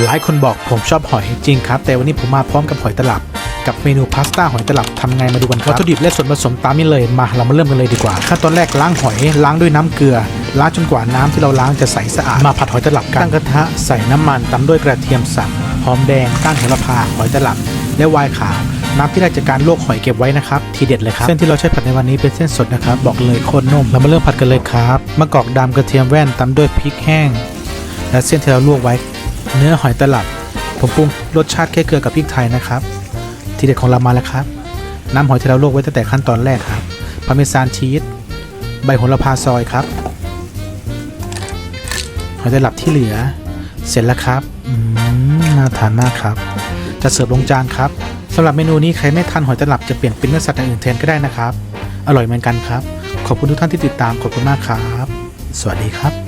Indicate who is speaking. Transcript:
Speaker 1: หลายคนบอกผมชอบหอยจริงครับ แต่วันนี้ผมมาพร้อมกับหอยตลับ กับเมนูพาสต้าหอยตลับทำไงมาดูกันครับวัตถุดิบและส่วนผสมตามนี้เลยมาเรามาเริ่มกันเลยดีกว่า ขั้นตอนแรกล้างหอยล้างด้วยน้ำเกลือล้างจนกว่าน้ำที่เราล้างจะใสสะอาดมาผัดหอยตลับกันตั้งกระทะใส่น้ำมันตามด้วยกระเทียมสับหอมแดงก้านโหระพาหอยตลับ และไวน์ขาวน้ำที่ได้จากการลวกหอยเก็บไว้นะครับ ทีเด็ดเลยครับ เส้นที่เราใช้ผัดในวันนี้เป็นเส้นสดนะครับ บอกเลยโคตรนุ่มเรามาเริ่มผัดกันเลยครับมะกอกดำกระเทียมแว่นตามด้วยพริกแห้ง และเส้นที่เราลวกไว้ เนื้อหอยตลับ ผมปรุงรสชาติแค่เกลือกับพริกไทยนะครับ ทีเด็ดของเรามาแล้วครับ น้ำหอยที่เราลวกไว้ตั้งแต่ขั้นตอนแรกครับพาเมซานชีสใบโหระพาซอยครับหอยตลับที่เหลือ เสร็จแล้วครับน่าทานมากครับ จะเสิร์ฟลงจานครับสำหรับเมนูนี้ใครไม่ทานหอยตลับจะเปลี่ยนเป็นเนื้อสัตว์อย่างอื่นแทนก็ได้นะครับ อร่อยเหมือนกันครับ ขอบคุณทุกท่านที่ติดตามขอบคุณมากครับ สวัสดีครับ